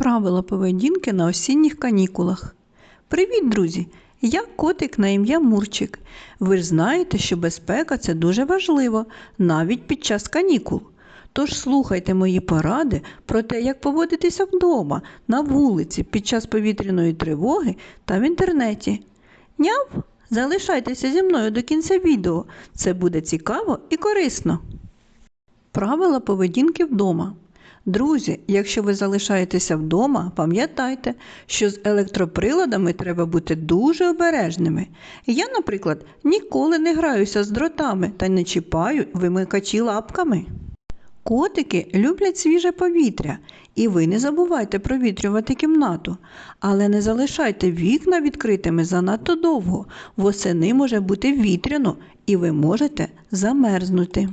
Правила поведінки на осінніх канікулах. Привіт, друзі! Я котик на ім'я Мурчик. Ви ж знаєте, що безпека це дуже важливо, навіть під час канікул. Тож слухайте мої поради про те, як поводитися вдома, на вулиці, під час повітряної тривоги та в інтернеті. Няв, залишайтеся зі мною до кінця відео. Це буде цікаво і корисно. Правила поведінки вдома. Друзі, якщо ви залишаєтеся вдома, пам'ятайте, що з електроприладами треба бути дуже обережними. Я, наприклад, ніколи не граюся з дротами та не чіпаю вимикачі лапками. Котики люблять свіже повітря, і ви не забувайте провітрювати кімнату, але не залишайте вікна відкритими занадто довго. Восени може бути вітряно, і ви можете замерзнути.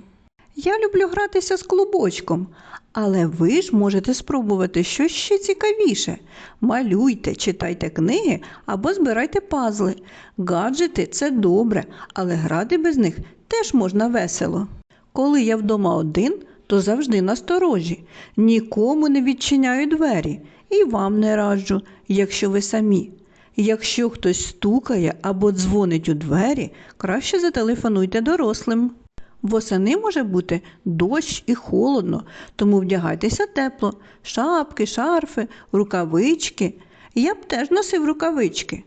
Я люблю гратися з клубочком, але ви ж можете спробувати щось ще цікавіше. Малюйте, читайте книги або збирайте пазли. Гаджети це добре, але грати без них теж можна весело. Коли я вдома один, то завжди насторожі. Нікому не відчиняю двері і вам не раджу, якщо ви самі. Якщо хтось стукає або дзвонить у двері, краще зателефонуйте дорослим. Восени може бути дощ і холодно, тому вдягайтеся тепло, шапки, шарфи, рукавички. Я б теж носив рукавички.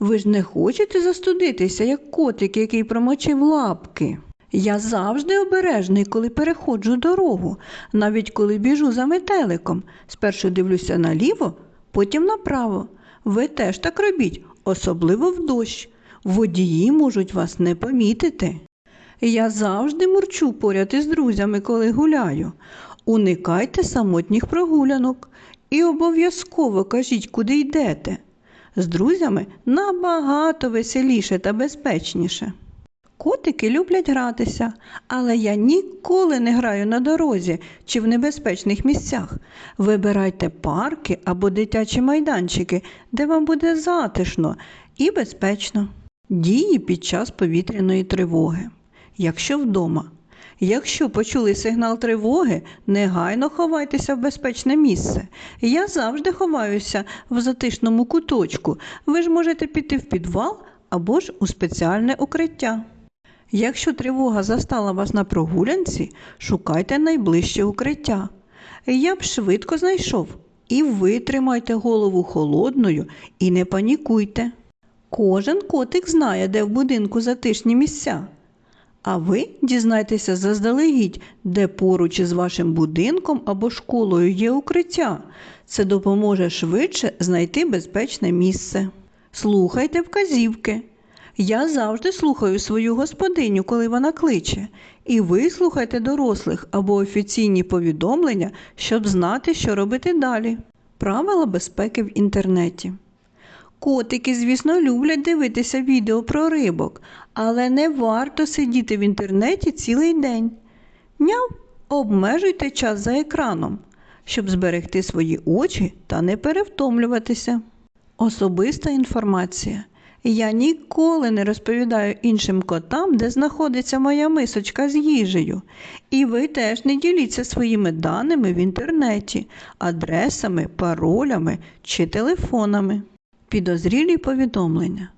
Ви ж не хочете застудитися, як котик, який промочив лапки. Я завжди обережний, коли переходжу дорогу, навіть коли біжу за метеликом. Спершу дивлюся наліво, потім направо. Ви теж так робіть, особливо в дощ. Водії можуть вас не помітити. Я завжди мурчу поряд із друзями, коли гуляю. Уникайте самотніх прогулянок і обов'язково кажіть, куди йдете. З друзями набагато веселіше та безпечніше. Котики люблять гратися, але я ніколи не граю на дорозі чи в небезпечних місцях. Вибирайте парки або дитячі майданчики, де вам буде затишно і безпечно. Дії під час повітряної тривоги. Якщо вдома. Якщо почули сигнал тривоги, негайно ховайтеся в безпечне місце. Я завжди ховаюся в затишному куточку. Ви ж можете піти в підвал або ж у спеціальне укриття. Якщо тривога застала вас на прогулянці, шукайте найближче укриття. Я б швидко знайшов. І ви тримайте голову холодною і не панікуйте. Кожен котик знає, де в будинку затишні місця. А ви дізнайтеся заздалегідь, де поруч із вашим будинком або школою є укриття. Це допоможе швидше знайти безпечне місце. Слухайте вказівки. Я завжди слухаю свою господиню, коли вона кличе, і ви слухайте дорослих або офіційні повідомлення, щоб знати, що робити далі. Правила безпеки в інтернеті. Котики, звісно, люблять дивитися відео про рибок, але не варто сидіти в інтернеті цілий день. Няв, обмежуйте час за екраном, щоб зберегти свої очі та не перевтомлюватися. Особиста інформація. Я ніколи не розповідаю іншим котам, де знаходиться моя мисочка з їжею. І ви теж не діліться своїми даними в інтернеті, адресами, паролями чи телефонами. Підозрілі повідомлення.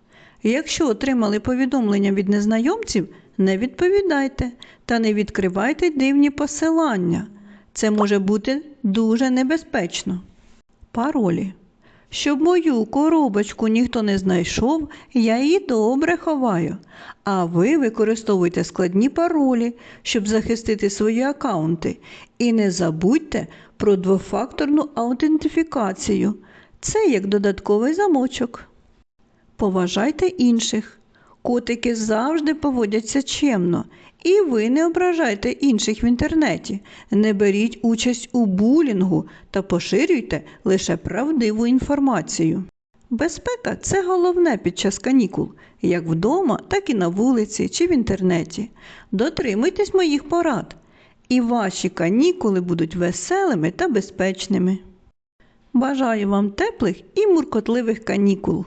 Якщо отримали повідомлення від незнайомців, не відповідайте та не відкривайте дивні посилання. Це може бути дуже небезпечно. Паролі. Щоб мою коробочку ніхто не знайшов, я її добре ховаю. А ви використовуйте складні паролі, щоб захистити свої акаунти. І не забудьте про двофакторну аутентифікацію. Це як додатковий замочок. Поважайте інших. Котики завжди поводяться чемно. І ви не ображайте інших в інтернеті, не беріть участь у булінгу та поширюйте лише правдиву інформацію. Безпека це головне під час канікул, як вдома, так і на вулиці чи в інтернеті. Дотримуйтесь моїх порад, і ваші канікули будуть веселими та безпечними. Бажаю вам теплих і муркотливих канікул!